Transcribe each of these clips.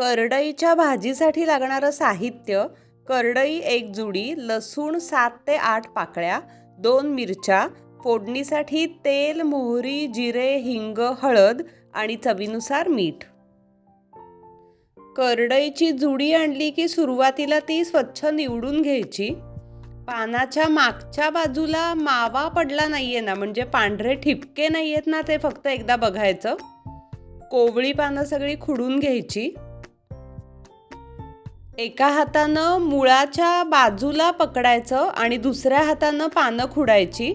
करडईच्या भाजीसाठी लागणारं साहित्य करडई एक जुडी लसूण सात ते आठ पाकळ्या दोन मिरच्या फोडणीसाठी तेल मोहरी जिरे हिंग हळद आणि चवीनुसार मीठ. करडईची जुडी आणली की सुरुवातीला ती स्वच्छ निवडून घ्यायची. पानाच्या मागच्या बाजूला मावा पडला नाहीये ना म्हणजे पांढरे ठिपके नाही आहेत ना ते फक्त एकदा बघायचं. कोवळी पानं सगळी खुडून घ्यायची. एका हातानं मुळाच्या बाजूला पकडायचं आणि दुसऱ्या हातानं पानं खुडायची.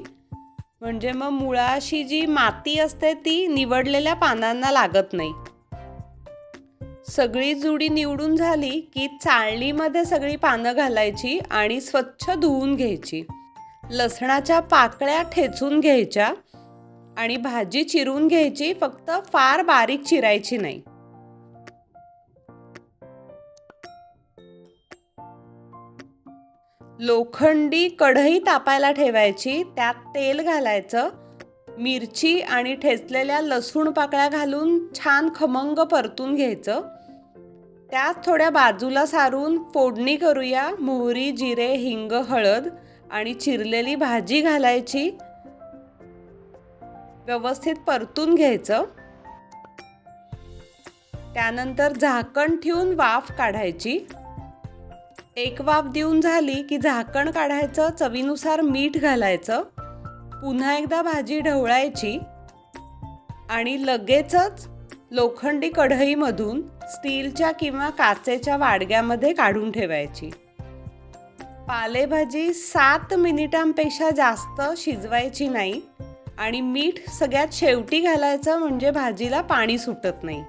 म्हणजे मग मुळाशी जी माती असते ती निवडलेल्या पानांना लागत नाही. सगळी जुडी निवडून झाली की चाळणीमध्ये सगळी पानं घालायची आणि स्वच्छ धुवून घ्यायची. लसणाच्या पाकळ्या ठेचून घ्यायच्या आणि भाजी चिरून घ्यायची फक्त फार बारीक चिरायची नाही. लोखंडी कढई तापायला ठेवायची त्यात तेल घालायचं मिरची आणि ठेचलेल्या लसूण पाकळ्या घालून छान खमंग परतून घ्यायचं. त्यात थोड्या बाजूला सारून फोडणी करूया मोहरी जिरे हिंग हळद आणि चिरलेली भाजी घालायची. व्यवस्थित परतून घ्यायचं. त्यानंतर झाकण ठेवून वाफ काढायची. एक वाफ देऊन झाली की झाकण काढायचं चवीनुसार मीठ घालायचं पुन्हा एकदा भाजी ढवळायची आणि लगेचच लोखंडी कढईमधून स्टीलच्या किंवा काचेच्या वाडग्यामध्ये काढून ठेवायची. पालेभाजी सात मिनिटांपेक्षा जास्त शिजवायची नाही आणि मीठ सगळ्यात शेवटी घालायचं म्हणजे भाजीला पाणी सुटत नाही.